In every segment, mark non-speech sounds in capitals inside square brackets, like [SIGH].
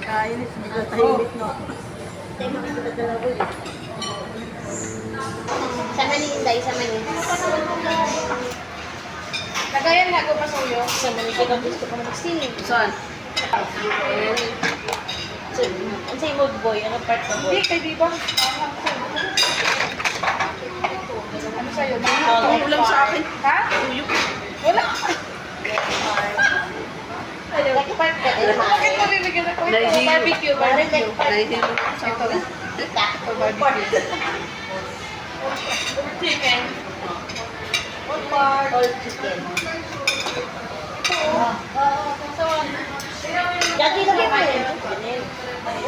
Kain, bigla tahimik no. Sa mani, Inday, sa mani. Nagayan nga ko pa sa uyo. Sa mani, kaya gusto ko mag-sing. Saan? So, ang say mood boy, ano part mo boy? Hindi, kay di ba? Ano sa'yo? Ang ulam sa akin. Ha? Wala. Like part ka, eh, Bakit mo bibigyan ako ito? Nahihilo. Barbecue, barbecue. Nahihilo ko sa akin. Kita. For barbecue. Chicken. All part. All chicken. Dati lagi mo yun.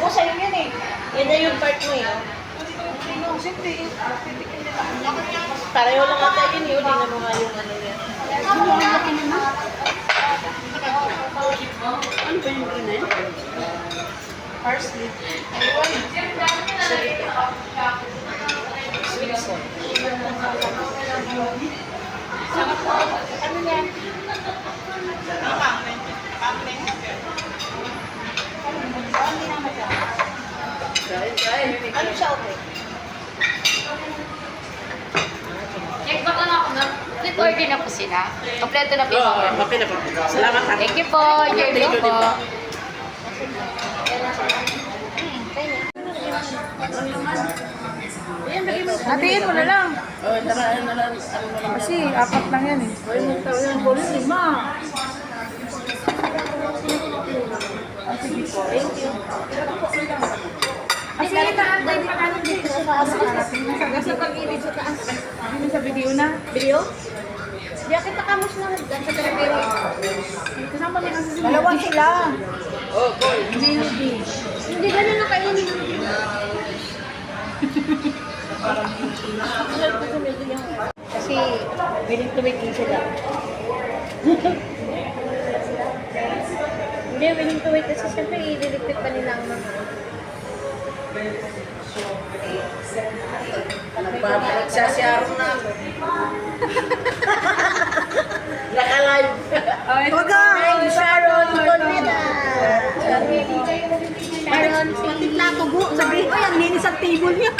Oo, yan eh. Yan yung part mo yun. Ano. Pareho lang ata yun yun. Hindi na mga yung ano yan. Ano ba yung green na yun? Parsley. Ayun. Sweet sauce. Ano yan? Ano siya okay? Check back na ako na. Split order na po sila. Kompleto na po yung order. okay na po. Salamat ha. Thank you po. Thank you po. din po. Hatiin mo na lang. Oh, tara, ano. Ano na lang. Kasi apat lang yan eh. Kasi naantay pa namin dito sa taas. Sa sa pag-ibig sa taas. Ano sa video na? Video? Di ako takamos na dyan sa Telepero. Kasama niya kasi sila. Dalawa sila. Oh, boy. Hindi ganun na kayo ni [LAUGHS] Kasi willing to wait din sila. [LAUGHS] Hindi, willing to wait kasi siyempre i-delicate pa nila ang mga Nagsasiyaro na ako. [LAUGHS] Naka-live. Huwag ka! Sharon Bonita! Sharon, pati plato mo. Sabi ko, yan, linis ang table niya.